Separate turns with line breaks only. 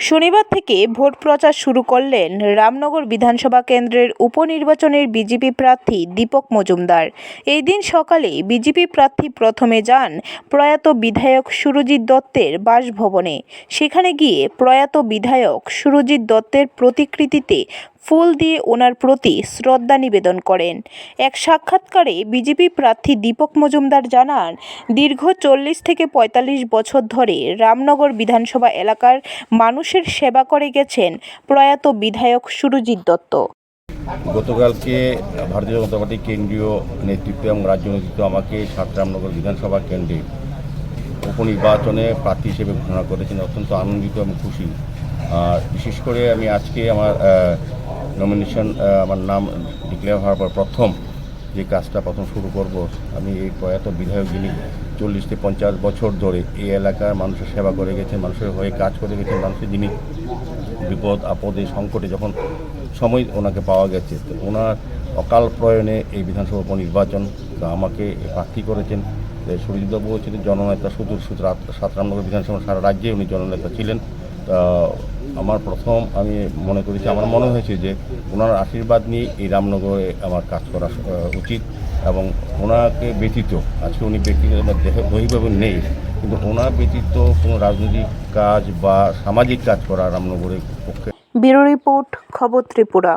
শনিবার থেকে ভোট প্রচার শুরু করলেন রামনগর বিধানসভা কেন্দ্রের উপনির্বাচনের বিজেপি প্রার্থী দীপক মজুমদার। এই দিন সকালে বিজেপি প্রার্থী প্রথমে যান প্রয়াত বিধায়ক সুরজিৎ দত্তের বাসভবনে। সেখানে গিয়ে প্রয়াত বিধায়ক সুরজিৎ দত্তের প্রতিকৃতিতে ফুল দিয়ে ওনার প্রতি শ্রদ্ধা নিবেদন করেন। এক সাক্ষাৎকারে বিজেপি প্রার্থী দীপক মজুমদার জানান, দীর্ঘ চল্লিশ থেকে পঁয়তাল্লিশ বছর ধরে রামনগর বিধানসভা এলাকার মানুষের সেবা করে গেছেন প্রয়াত বিধায়ক সুরজিৎ দত্ত।
গতকালকে ভারতীয় জনতা পার্টির কেন্দ্রীয় নেতৃত্ব এবং রাজ্য নেতৃত্ব আমাকে সাতরামনগর বিধানসভা কেন্দ্রে উপনির্বাচনে প্রার্থী হিসেবে ঘোষণা করেছেন। অত্যন্ত আনন্দিত এবং খুশি। আর বিশেষ করে আমি আজকে আমার নমিনেশন আমার নাম ডিক্লেয়ার হওয়ার পর প্রথম যে কাজটা প্রথম শুরু করব, আমি এই প্রয়াত বিধায়ক যিনি চল্লিশ থেকে পঞ্চাশ বছর ধরে এই এলাকার মানুষের সেবা করে গেছে মানুষের হয়ে কাজ করে গেছে মানুষের যিনি বিপদ, আপদে সংকটে যখন সময় ওনাকে পাওয়া গেছে, তো ওনার অকাল প্রয়ণে এই বিধানসভা উপনির্বাচন, তো আমাকে প্রার্থী করেছেন। সুরজিৎবাবু ছিলেন জননেতা শুধু শুধু সাতরামনগর বিধানসভা সারা রাজ্যে উনি জননেতা ছিলেন। তা আমার প্রথম আমি মনে করেছি আমার মনে হয়েছে যে, ওনার আশীর্বাদ নিয়ে এই রামনগরে আমার কাজ করা উচিত এবং ওনাকে ব্যতীত, আজকে উনি ব্যক্তিগত দৈহিকভাবে নেই, কিন্তু ওনার ব্যতীত কোনো রাজনৈতিক কাজ বা সামাজিক কাজ করা রামনগরের পক্ষে
ব্যুরো রিপোর্ট, খবর ত্রিপুরা।